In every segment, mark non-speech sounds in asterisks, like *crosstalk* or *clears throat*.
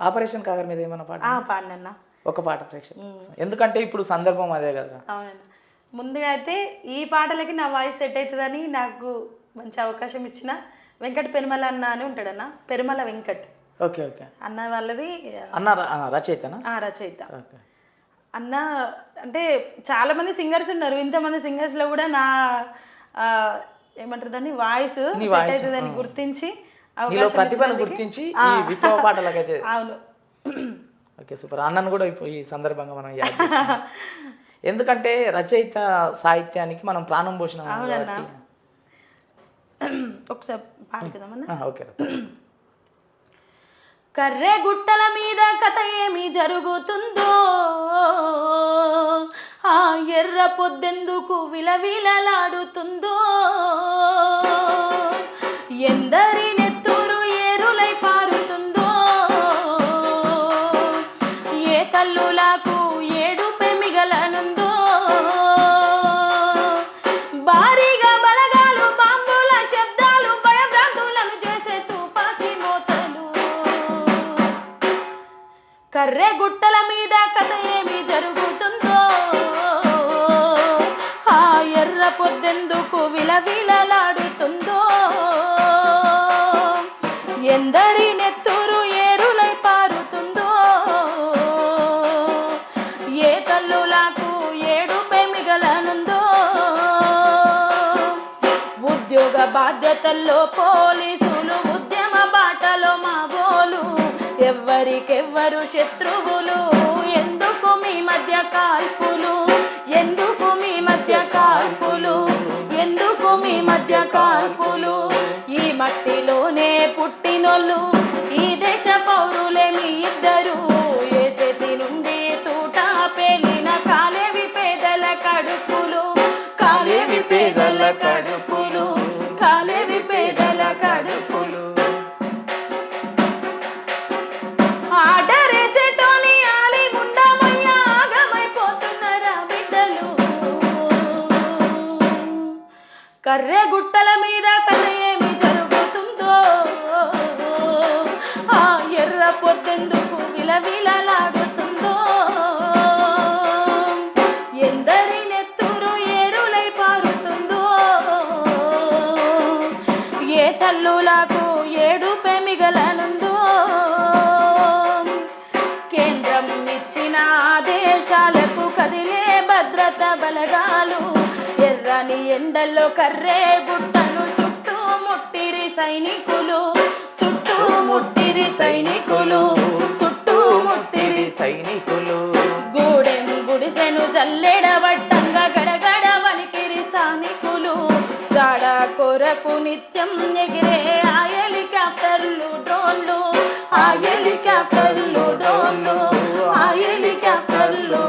Operation Kagar మీద ఏమైనా పాట? ఆ, పాడినన్నా. ఒక పాట ప్రేక్షకులు ఎందుకంటే ఇప్పుడు సందర్భం అదే కదా. అవునన్నా. ముందుగా అయితే ఈ పాటలకి నా వాయిస్ సెట్ అవుతుందని నాకు మంచి అవకాశం ఇచ్చిన వెంకట పెరుమల అన్న అని ఉంటాడన్న. పెరుమల వెంకట్. Okay okay. అన్న వాళ్ళది అన్న రచయితనా? రచయిత. ఓకే. అన్న అంటే చాలా మంది సింగర్స్ ఉన్నారు. ఇంతమంది సింగర్స్లో కూడా నా ఏమంటారు దాన్ని? వాయిస్ సెట్ అవుతుందని గుర్తించి నీలో ప్రతిభను గుర్తించి ఈ విప్లవ పాటలకైతే *laughs* అవును. Okay super. అన్నను కూడా ఈ సందర్భంగా మనం. ఎందుకంటే రచయిత సాహిత్యానికి మనం ప్రాణం కాబట్టి. *clears throat* ఒకసారి పాడుకుందామన్నా ఓకే. *clears throat* కర్రె గుట్టల మీద కథ ఏమి జరుగుతుందో ఆ ఎర్ర పొద్దెందుకు విలవిలలాడుతుందో కర్రె గుట్టల మీద కథ ఏమి జరుగుతుందో? ఆ ఎర్ర పొద్దెందుకు విలవిలలాడుతుందో? ఎందరి నెత్తురు ఏరులై పారుతుందో? ఏ తల్లులకు ఏడు మిగలనుందో? ఉద్యోగ బాధ్యతల్లో పోలీసులు ఉద్యమ బాటలో మావోలు ఎవ్వరికెవ్వరు శత్రువులు? ఎందుకు మీ మధ్య కాల్పులు? ఎందుకు మీ మధ్య కాల్పులు? ఎందుకు మీ మధ్య కాల్పులు? ఈ మట్టిలోనే పుట్టినోళ్ళు ఈ దేశ పౌరులే మీ ఇద్దరు. ఏ చేతి నుండి తూట పేలిన కాలేవి పేదల కడుపులు. కర్రె గుట్టల మీద కథ ఏమి జరుగుతుందో? ఆ ఎర్ర పొద్దెందుకు విలవిలలాడుతుందో? ఎందరి నెత్తురు ఏరులై పారుతుందో? ఏ తల్లులకు ఏడుపే మిగలనుందో? కేంద్రం ఇచ్చిన ఆదేశాలకు కదిలే భద్రత బలగా ఎర్రని ఎండల్లో కర్రే గుట్టను చుట్టూ ముట్టిరి సైనికులు చుట్టూ ముట్టిరి సైనికులు చుట్టూ ముట్టిరి సైనికులు. గూడెం గుడిసెను జల్లెడబట్టంగా గడగడ వణికిరి స్థానికులు. జాడ కొరకు నిత్యం ఎగిరే ఆ హెలికాప్టర్లు డ్రోన్లు ఆ హెలికాప్టర్లు డ్రోన్లు ఆ హెలికాప్టర్లు.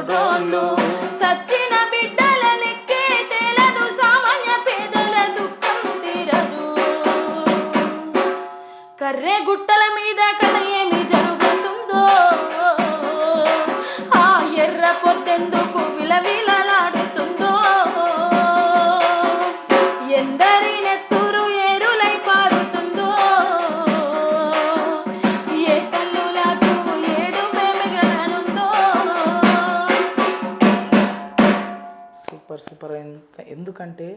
కర్రే గుట్టల మీద కథ ఏమి జరుగుతుందో? ఆ ఎర్ర పొద్దెందుకు విలవిలలాడుతుందో? ఎందరి నెత్తురు ఏరులై పారుతుందో? ఏ కల్లులకు ఏడు మేమిగలనుందో సూపర్ సూపర్. ఎంత ఎందుకంటే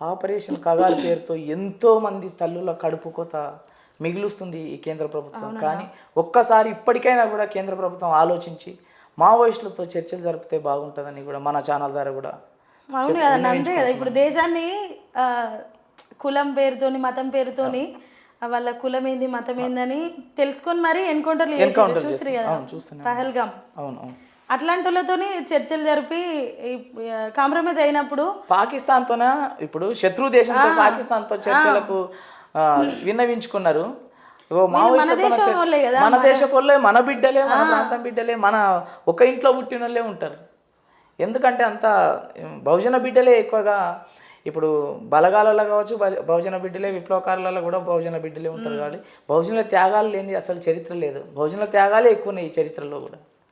ఆపరేషన్ కగారు పేరుతో ఎంతోమంది తల్లుల కడుపుకోత మిగులుస్తుంది ఈ కేంద్ర ప్రభుత్వం. కానీ ఒక్కసారి ఇప్పటికైనా కూడా కేంద్ర ప్రభుత్వం ఆలోచించి మావోయిస్టులతో చర్చలు జరిపితే బాగుంటుందని కూడా మన ఛానల్ ద్వారా కూడా అవును కదన్న అంతే కదా. ఇప్పుడు దేశాన్ని కులం పేరుతోని మతం పేరుతోని వాళ్ళ కులం ఏంది మతం ఏందని తెలుసుకొని మరి ఎన్కౌంటర్లు చూస్తారు. కదా? అవును. పహల్గామ్ అట్లాంటి వాళ్ళతోని చర్చలు జరిపి కాంప్రమైజ్ అయినప్పుడు పాకిస్తాన్తోన? ఇప్పుడు శత్రు దేశంతో పాకిస్తాన్తో చర్చలకు విన్నవించుకున్నారు. మన దేశ వాళ్ళే మన బిడ్డలే మన ప్రాంతం బిడ్డలే మన ఒక ఇంట్లో పుట్టిన వాళ్ళే ఉంటారు. ఎందుకంటే అంత బహుజన బిడ్డలే ఎక్కువగా. ఇప్పుడు బలగాలలో కావచ్చు బహుజన బిడ్డలే విప్లవకారులలో కూడా బహుజన బిడ్డలే ఉంటారు కాబట్టి బహుజనుల త్యాగాలు లేని అసలు చరిత్ర లేదు. బహుజనుల త్యాగాలే ఎక్కువ ఉన్నాయి ఈ చరిత్రలో కూడా.